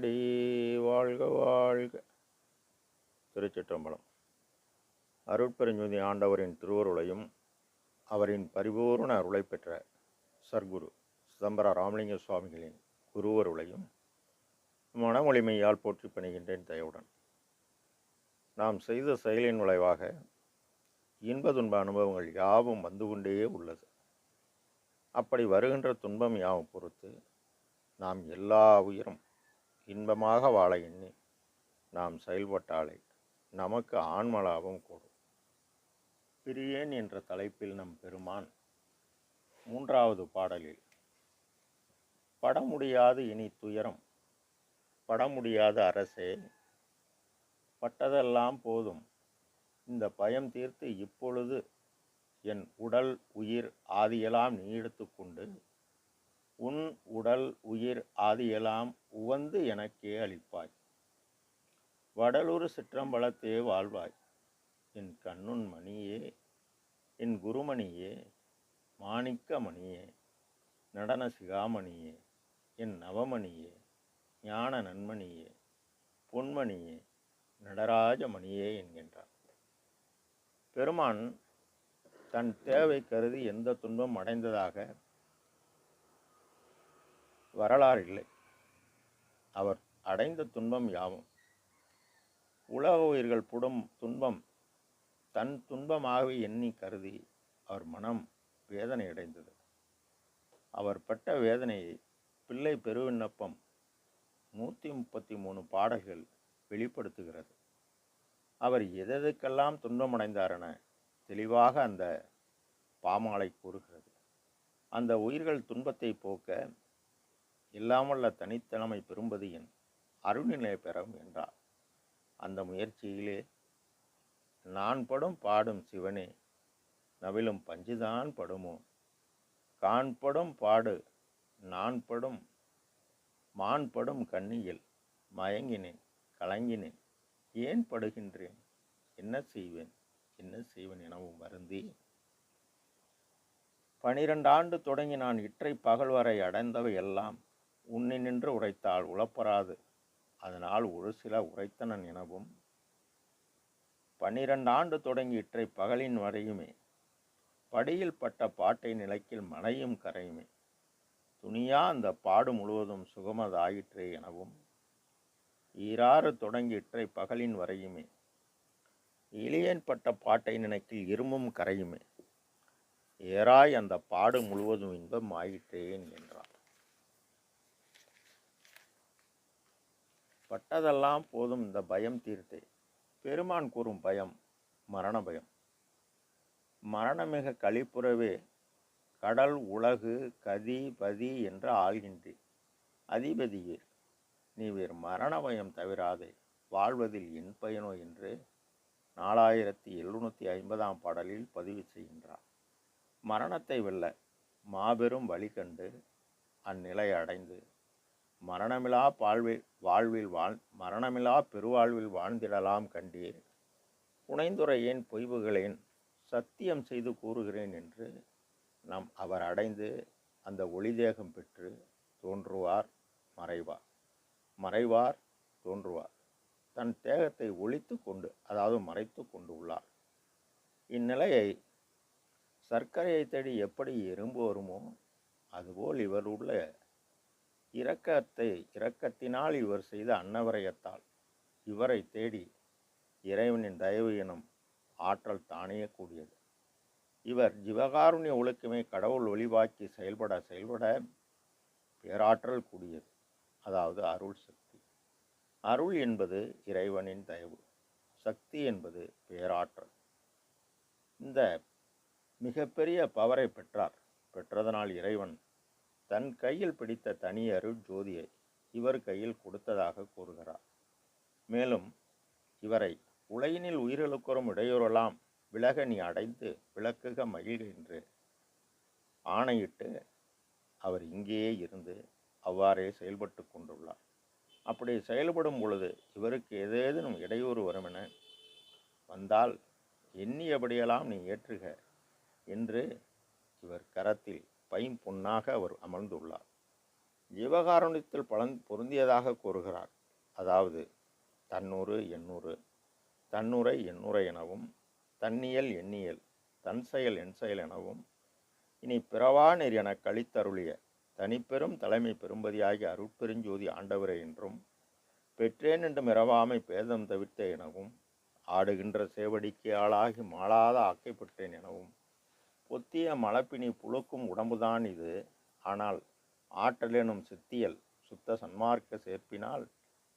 மலரடி வாழ்க வாழ்க. திருச்சிற்றம்பலம். அருட்பெருஞ்சுதி ஆண்டவரின் திருவருளையும் அவரின் பரிபூர்ண அருளை பெற்ற சர்க்குரு சிதம்பர ராமலிங்க சுவாமிகளின் குருவருளையும் மனமொழிமையால் போற்றி பணிகின்றேன் தயவுடன். நாம் செய்த செயலின் விளைவாக இன்ப துன்ப அனுபவங்கள் யாவும் வந்து கொண்டே உள்ளது. அப்படி வருகின்ற துன்பம் யாவும் பொறுத்து நாம் எல்லா உயிரும் இன்பமாக வாழ எண்ணி நாம் செயல்பட்டாலே நமக்கு ஆன்மலாபம் கூடும். பிரியேன் என்ற தலைப்பில் நம் பெருமான் மூன்றாவது பாடலில் பட முடியாது இனி துயரம் பட முடியாத அரசே பட்டதெல்லாம் போதும். இந்த பயம் தீர்த்து இப்பொழுது என் உடல் உயிர் ஆதியெல்லாம் நீ எடுத்துக்கொண்டு உன் உடல் உயிர் ஆதியெல்லாம் உவந்து எனக்கே அளிப்பாய். வடலூர் சிற்றம்பலத்தே வாழ்வாய். என் கண்ணுன் மணியே என் குருமணியே மாணிக்க மணியே நடன சிகாமணியே என் நவமணியே ஞான நன்மணியே பொன்மணியே நடராஜமணியே என்கின்றார். பெருமான் தன் தேவை கருதி எந்த துன்பம் அடைந்ததாக வரலாறு இல்லை. அவர் அடைந்த துன்பம் யாவும்? உலக உயிர்கள் புடும் துன்பம் தன் துன்பமாகவே எண்ணி கருதி அவர் மனம் வேதனை அடைந்தது. அவர் பட்ட வேதனையை பிள்ளை பெருவிண்ணப்பம் நூற்றி முப்பத்தி மூணு பாடல்கள் வெளிப்படுத்துகிறது. அவர் எதெதுக்கெல்லாம் துன்பமடைந்தாரென தெளிவாக அந்த பாமாலை கூறுகிறது. அந்த உயிர்கள் துன்பத்தை போக்க இல்லாமல்ல தனித்தலைமை பெறும்பது என் அருள்நிலை பெறும் என்றார். அந்த முயற்சியிலே நான் படும் பாடும் சிவனே நவிலும் பஞ்சுதான் படுமோ? காண்படும் பாடு நான் படும் மான்படும் கண்ணியில் மயங்கினேன் கலங்கினேன். ஏன் படுகின்றேன்? என்ன செய்வேன்? என்ன செய்வேன் எனவும் வருந்தி. பனிரெண்டு ஆண்டு தொடங்கி நான் இற்றை பகல் வரை அடைந்தவை எல்லாம் உன்னை நின்று உரைத்தால் உழப்பராது அதனால் ஒரு சில உரைத்தனன் எனவும் பன்னிரண்டு ஆண்டு தொடங்கி இற்றை பகலின் வரையுமே படியில் பட்ட பாட்டை நிலைக்கில் மனையும் கரையுமே துணியா அந்த பாடு முழுவதும் சுகமதாயிற்றே எனவும் ஈராறு தொடங்கி இற்றை பகலின் வரையுமே இளியன் பட்ட பாட்டை நினைக்கில் இருமும் கரையுமே ஏறாய் அந்த பாடு முழுவதும் இன்பம் ஆயிற்றேன் என்றார் பட்டதெல்லாம் போதும் இந்த பயம் தீர்த்தே. பெருமான் கூறும் பயம் மரண பயம். மரணமிக கழிப்புறவே கடல் உலகு கதி பதி என்று ஆள்கின்றேன் அதிபதியீர் நீ வேறு மரண பயம் தவிராதே. வாழ்வதில் என் பயனோ என்று நாலாயிரத்தி எழுநூற்றி ஐம்பதாம் பாடலில் பதிவு செய்கின்றார். மரணத்தை வெல்ல மாபெரும் வழி கண்டு அந்நிலை அடைந்து மரணமிலா பாழ்வில் வாழ்வில் வாழ் மரணமிலா பெருவாழ்வில் வாழ்ந்திடலாம் கண்டீர். புனைந்துரையேன் பொய்வுகளேன்? சத்தியம் செய்து கூறுகிறேன் என்று நாம் அவர் அடைந்து அந்த ஒளிதேகம் பெற்று தோன்றுவார் மறைவார் மறைவார் தோன்றுவார். தன் தேகத்தை ஒழித்து கொண்டு அதாவது மறைத்து கொண்டு உள்ளார். இந்நிலையை சர்க்கரையை தேடி எப்படி எறும்பு வருமோ அதுபோல் இவர் உள்ள இரக்கத்தை இரக்கத்தினால் இவர் செய்த அன்னவரையத்தால் இவரை தேடி இறைவனின் தயவு எனும் ஆற்றல் தானே கூடியது. இவர் ஜீவகாருண்ய ஒழுக்கமே கடவுள் ஒளிவாக்கி செயல்பட செயல்பட பேராற்றல் கூடியது. அதாவது அருள் சக்தி. அருள் என்பது இறைவனின் தயவு. சக்தி என்பது பேராற்றல். இந்த மிகப்பெரிய பவரை பெற்றார். பெற்றதனால் இறைவன் தன் கையில் பிடித்த தனி ஜோதியை இவர் கையில் கொடுத்ததாக கூறுகிறார். மேலும் இவரை உலகினில் உயிர்களுக்கொரும் இடையூறலாம் விலக நீ அடைந்து விளக்குக மகிழ்க என்று ஆணையிட்டு அவர் இங்கேயே இருந்து அவ்வாறே செயல்பட்டு கொண்டுள்ளார். அப்படி செயல்படும் பொழுது இவருக்கு ஏதேனும் இடையூறு வரும் என வந்தால் எண்ணியபடியெல்லாம் நீ ஏற்றுக என்று இவர் கரத்தில் பைம்பொன்னாக அவர் அமர்ந்துள்ளார். ஜீவகாருண்யத்தில் பலன் பொருந்தியதாக கூறுகிறார். அதாவது தன்னூறு எண்ணூறு தன்னுரை எண்ணுரை எனவும் தன்னியல் எண்ணியல் தன் செயல் என் செயல் எனவும் இனி பிறவா நெறி என கழித்தருளிய தனிப்பெரும் தலைமை பெரும்பதியாகிய அருட்பெருஞ்சோதி ஆண்டவரே என்றும் பெற்றேன் என்று மிரவாமை பேதம் தவிர்த்த எனவும் ஆடுகின்ற சேவடிக்கு ஆளாகி மாளாத ஆக்கைப்பட்டேன் எனவும் பொத்திய மலப்பினி புழுக்கும் உடம்புதான் இது. ஆனால் ஆற்றலெனும் சித்தியல் சுத்த சன்மார்க்க சேர்ப்பினால்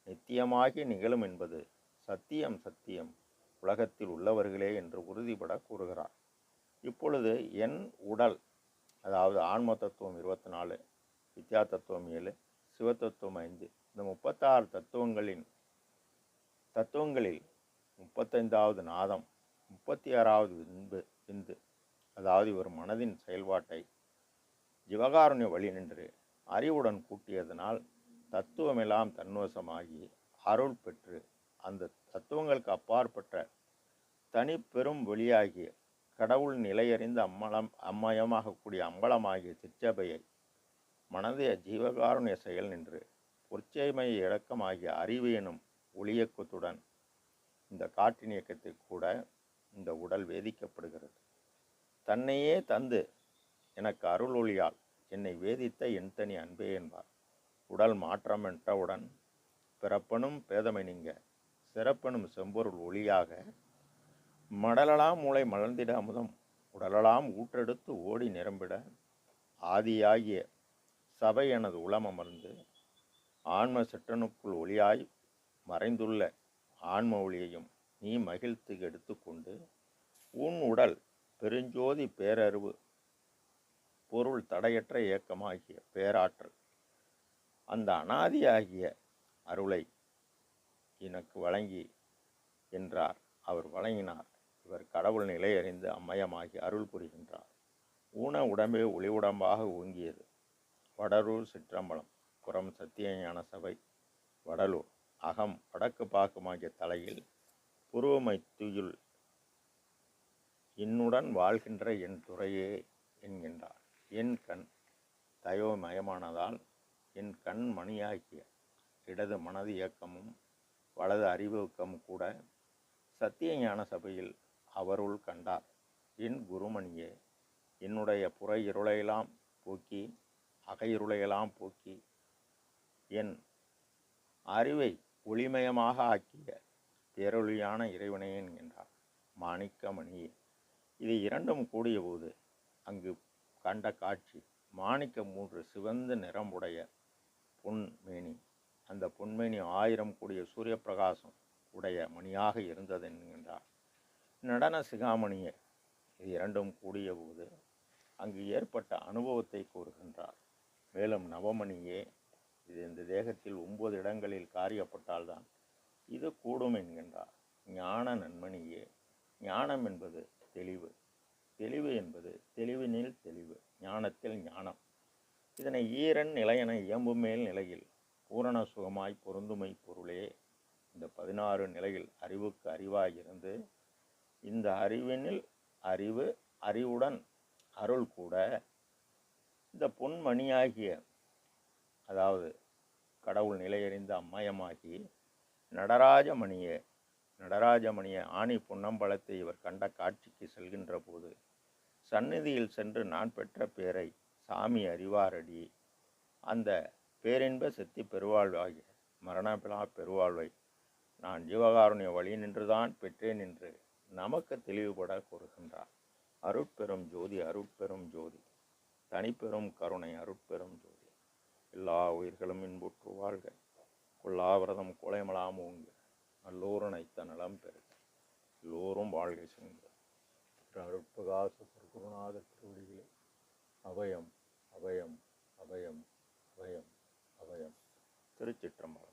நித்தியமாகி நிகழும் என்பது சத்தியம் சத்தியம் உலகத்தில் உள்ளவர்களே என்று உறுதிபட கூறுகிறார். இப்பொழுது என் உடல் அதாவது ஆன்ம தத்துவம் இருபத்தி நாலு வித்யா தத்துவம் ஏழு சிவத்தத்துவம் ஐந்து இந்த முப்பத்தாறு தத்துவங்களின் தத்துவங்களில் முப்பத்தைந்தாவது நாதம் முப்பத்தி ஆறாவது விந்து விந்து அதாவது இவர் மனதின் செயல்பாட்டை ஜிவகாருண்ய வழி நின்று அறிவுடன் கூட்டியதனால் தத்துவமெல்லாம் தன்வசமாகி அருள் பெற்று அந்த தத்துவங்களுக்கு அப்பாற்பட்ட தனி பெரும் வெளியாகிய கடவுள் நிலையறிந்த அம்மலம் அம்மயமாகக்கூடிய அம்பலமாகிய திருச்சபையை மனதைய ஜீவகாருண்ய செயல் நின்று பொற்சேமைய இழக்கமாகிய அறிவு எனும் ஒளியக்கத்துடன் இந்த காற்றின் இயக்கத்தை கூட இந்த உடல் வேதிக்கப்படுகிறது. தன்னையே தந்து எனக்கு அருள் ஒளியால் என்னை வேதித்த என் தனி அன்பே என்பார். உடல் மாற்றம் என்றவுடன் பிறப்பனும் பேதமை நீங்க. சிறப்பனும் செம்பொருள் ஒளியாக. மடலலாம் மூளை மலர்ந்திட அமுதம். உடலலாம் ஊற்றெடுத்து ஓடி நிரம்பிட. ஆதியாகிய சபை எனது உளம் அமர்ந்து ஆன்ம சிற்றனுக்குள் ஒளியாய் மறைந்துள்ள ஆன்ம ஒளியையும் நீ மகிழ்த்து எடுத்துக்கொண்டு உன் உடல் பெருஞ்சோதி பேரறிவு பொருள் தடையற்ற இயக்கமாகிய பேராற்றல். அந்த அனாதியாகிய அருளை எனக்கு வழங்கி என்றார். அவர் வழங்கினார். இவர் கடவுள் நிலையறிந்து அம்மயமாகி அருள் புரிகின்றார். ஊன உடம்பே ஒளி உடம்பாக ஓங்கியது. வடலூர் சிற்றம்பலம் புறம் சத்தியஞான சபை வடலூர் அகம் வடக்கு பாக்குமாகிய தலையில் புருவமை என்னுடன் வாழ்கின்ற என் துறையே என்கின்றார். என் கண் தயோமயமானதால் என் கண் மணியாகிய இடது மனது இயக்கமும் வலது அறிவுக்கம் கூட சத்திய ஞான சபையில் அவருள் கண்டார். என் குருமணியே என்னுடைய புற இருளையெல்லாம் போக்கி அகையிருளையெல்லாம் போக்கி என் அறிவை ஒளிமயமாக ஆக்கிய பேரொழியான இறைவனே என்கின்றார். மாணிக்கமணியே இது இரண்டும் கூடியபோது அங்கு கண்ட காட்சி மாணிக்க மூன்று சிவந்த நிறமுடைய பொன்மேனி. அந்த பொன்மேனி ஆயிரம் கூடிய சூரிய பிரகாசம் உடைய மணியாக இருந்தது என்கின்றார். நடன சிகாமணியே இது இரண்டும் கூடிய போது அங்கு ஏற்பட்ட அனுபவத்தை கூறுகின்றார். மேலும் நவமணியே இது இந்த தேகத்தில் ஒன்பது இடங்களில் காரியப்பட்டால்தான் இது கூடும் என்கின்றார். ஞான நன்மணியே ஞானம் என்பது தெளிவு. தெளிவு என்பது தெளிவினில் தெளிவு ஞானத்தில் ஞானம். இதனை ஈரன் நிலையென இயம்பு மேல் நிலையில் பூரண சுகமாய் பொருந்துமை பொருளே. இந்த பதினாறு நிலையில் அறிவுக்கு அறிவாயிருந்து இந்த அறிவினில் அறிவு அறிவுடன் அருள் கூட இந்த பொன்மணியாகிய அதாவது கடவுள் நிலையறிந்த அம்மயமாகி நடராஜமணியே நடராஜமணிய ஆணி பொன்னம்பலத்தை இவர் கண்ட காட்சிக்கு செல்கின்ற போது சந்நிதியில் சென்று நான் பெற்ற பேரை சாமி அறிவாரடி. அந்த பேரின்ப செத்தி பெருவாழ்வாகிய மரணபிலா பெருவாழ்வை. நான் ஜீவகாருண்ய வழி நின்றுதான் பெற்றேன் என்று நமக்கு தெளிவுபட கூறுகின்றார். அருட்பெரும் ஜோதி அருட்பெரும் ஜோதி. தனிப்பெரும் கருணை அருட்பெரும் ஜோதி. எல்லா உயிர்களும் இன்புற்று வாழ்க. கொல்லாவிரதம் கொலைமலாம் ஓங்க நல்லோரும் நைத்த பெறுக. எல்லோரும் வாழ்கை செங்க அருட்பகாச குருநாத திருவடிகளே. அபயம் அபயம் அபயம் அபயம் அபயம். திருச்சிற்றம்பலம்.